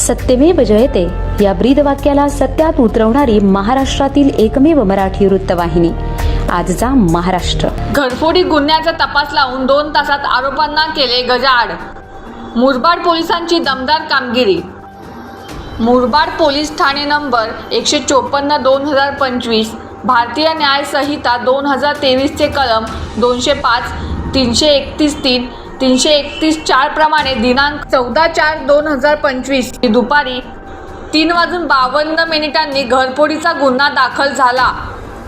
सत्यमेव जयते. या ब्रीद वाक्याला सत्यात उतरवणारी महाराष्ट्रातील एकमेव मराठी वृत्तवाहिनी. आजचा महाराष्ट्र. घरफोडी गुन्ह्याचा तपास लावून दोन तासात आरोपांना केले गजाआड. मुरबाड पोलिसांची दमदार कामगिरी. मुरबाड पोलीस ठाणे नंबर एकशे चोपन्न दोन हजार पंचवीस भारतीय न्याय संहिता दोन हजार तेवीसचे कलम दोनशे पाच तीनशे एकतीस तीन तीनशे एकतीस चार प्रमाणे दिनांक चौदा चार दोन हजार पंचवीस. दुपारी तीन वाजून बावन्न मिनिटांनी घरफोडीचा गुन्हा दाखल झाला.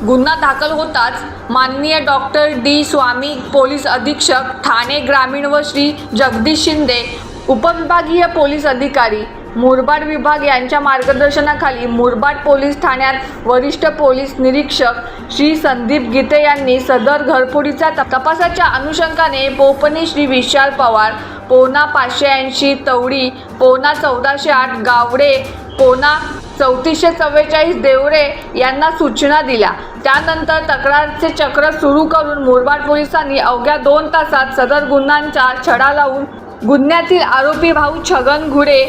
गुन्हा दाखल होताच माननीय डॉक्टर डी स्वामी पोलीस अधीक्षक ठाणे ग्रामीण व श्री जगदीश शिंदे उपविभागीय पोलीस अधिकारी मुरबाड विभाग यांच्या मार्गदर्शनाखाली मुरबाड पोलीस ठाण्यात वरिष्ठ पोलीस निरीक्षक श्री संदीप गीते यांनी सदर घरफोडीच्या तपासाच्या अनुषंगाने पोपनी श्री विशाल पवार पोना पाचशे ऐंशी तवडी पोना चौदाशे आठ गावडे पोना चौतीसशे चव्वेचाळीस देवरे यांना सूचना दिल्या. त्यानंतर तक्रारचे चक्र सुरू करून मुरबाड पोलिसांनी अवघ्या दोन तासात सदर गुन्ह्यांचा छडा लावून गुन्ह्यातील आरोपी भाऊ छगन घुडे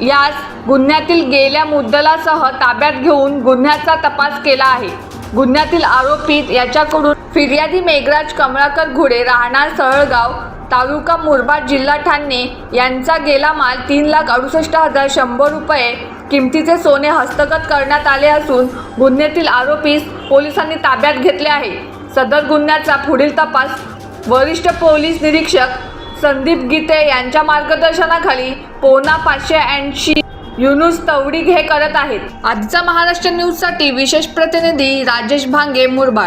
यास गुन्ह्यातील गेल्या मुद्दलासह ताब्यात घेऊन गुन्ह्याचा तपास केला आहे. गुन्ह्यातील आरोपीत याच्याकडून फिर्यादी मेघराज कमळाकर घुडे राहणार सळगाव तालुका मुरबाड जिल्हा ठाणे यांचा गेला माल तीन लाख अडुसष्ट हजार शंभर रुपये किमतीचे सोने हस्तगत करण्यात आले असून गुन्ह्यातील आरोपीस पोलिसांनी ताब्यात घेतले आहे. सदर गुन्ह्याचा पुढील तपास वरिष्ठ पोलीस निरीक्षक संदीप गीते यांच्या मार्गदर्शनाखाली पोना पाचशे ऐंशी युनुस तवडीग हे करत आहेत. आजचा महाराष्ट्र न्यूजसाठी विशेष प्रतिनिधी राजेश भांगे मुरबाड.